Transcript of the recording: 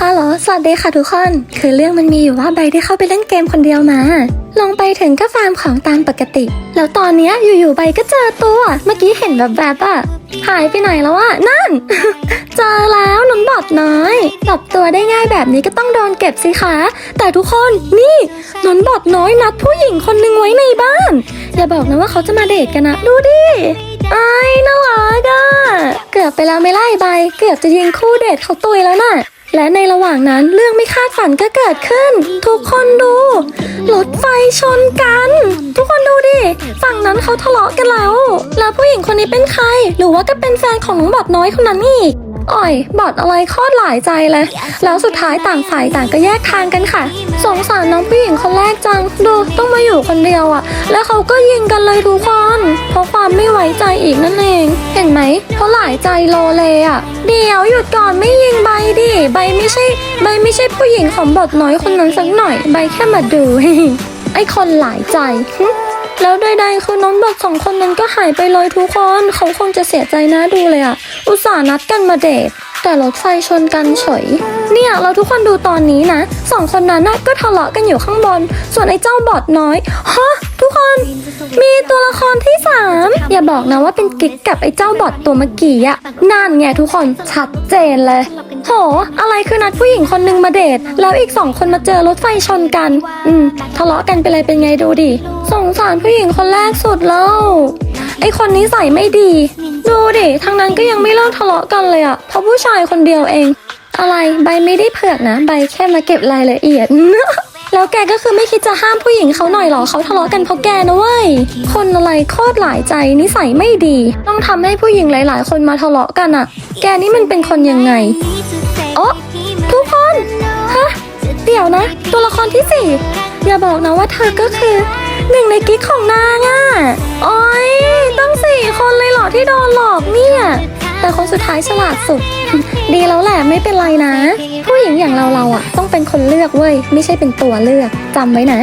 ฮัลโหลสวัสดีค่ะทุกคน คือเรื่องมันมีอยู่ว่าใบได้เข้าไปเล่นเกมคนเดียวมา ลงไปถึงก็ฟาร์มของตามปกติ แล้วตอนเนี้ยอยู่ๆใบก็เจอตัว เมื่อกี้เห็นแบบแบบอะหายไปไหนแล้วอะนั่น เจอแล้วน้องบอดน้อยปรับตัวได้ง่ายแบบนี้ก็ต้องโดนเก็บสิคะ แต่ทุกคนนี่นนบอดน้อยนัดผู้หญิงคนหนึ่งไว้ในบ้าน อย่าบอกนะว่าเขาจะมาเดทกันนะดูดิไอ้น่ารักอะเกือบไปแล้วไม่ไล่ใบ เกือบจะยิงคู่เดทเขาตุยแล้วน่ะ และในระหว่างนั้นเรื่องไม่คาดฝันก็เกิดขึ้น ทุกคนดูรถไฟชนกัน ทุกคนดูดิ ฝั่งนั้นเขาทะเลาะกันแล้ว แล้วผู้หญิงคนนี้เป็นใคร หรือว่าก็เป็นแฟนของน้องบอดน้อยคนนั้นอีกอ่อย บอดอะไรโคตรหลายใจเลย แล้วสุดท้ายต่างฝ่ายต่างก็แยกทางกันค่ะ สงสารน้องผู้หญิงคนแรกจัง ดูต้องมาอยู่คนเดียวอะ แล้วเขาก็ยิงกันเลยทุกคน เพราะความไม่ไว้ใจอีกนั่นเอง เห็นไหมเพราะหลายใจโลเลอะเดี๋ยวหยุดก่อนไม่ยิงใบดิใบไม่ใช่ใบไม่ใช่ผู้หญิงของบอดน้อยคนนั้นสักหน่อย ใบแค่มาดูไอ้คนหลายใจแล้วใดๆคือน้องบอดสองคนนั้นก็หายไปเลยทุกคน เขาคงจะเสียใจนะดูเลยอะอุตส่าห์นัดกันมาเดท แต่รถไฟชนกันเฉย เนี่ยเราทุกคนดูตอนนี้นะสองคนนั้นน่ะก็ทะเลาะกันอยู่ข้างบน ส่วนไอ้เจ้าบอดน้อยฮะทุกคน มีตัวละครที่สามอย่าบอกนะว่าเป็นกิ๊กกับไอ้เจ้าบอดตัวเมื่อกี้อะนั่นไงทุกคนชัดเจนเลย โห อะไรคือนัดผู้หญิงคนนึงมาเดท แล้วอีกสองคนมาเจอรถไฟชนกัน อืม ทะเลาะกันไปเลยเป็นไงดูดิสงสารผู้หญิงคนแรกสุดแล้วไอคนนี้ใส่ไม่ดี ดูดิทางนั้นก็ยังไม่เลิกทะเลาะกันเลยอะเพราะผู้ชายคนเดียวเอง อะไรใบไม่ได้เผือกนะ ใบแค่มาเก็บรายละเอียด แล้วแกก็คือไม่คิดจะห้ามผู้หญิงเขาหน่อยเหรอเขาทะเลาะกันเพราะแกนะเว้ย คนอะไรโคตรหลายใจนิสัยไม่ดี ต้องทำให้ผู้หญิงหลาย ๆ คนมาทะเลาะกันอะแกนี่มันเป็นคนยังไงโอ๊ะทุกคนฮะเดี๋ยวนะ ตัวละครที่สี่อย่าบอกนะว่าเธอก็คือหนึ่งในกิ๊กของนางอะ แต่คนสุดท้ายฉลาดสุด ดีแล้วแหละไม่เป็นไรนะ ผู้หญิงอย่างเราเราๆอะต้องเป็นคนเลือกเว้ย ไม่ใช่เป็นตัวเลือกจำไว้นะ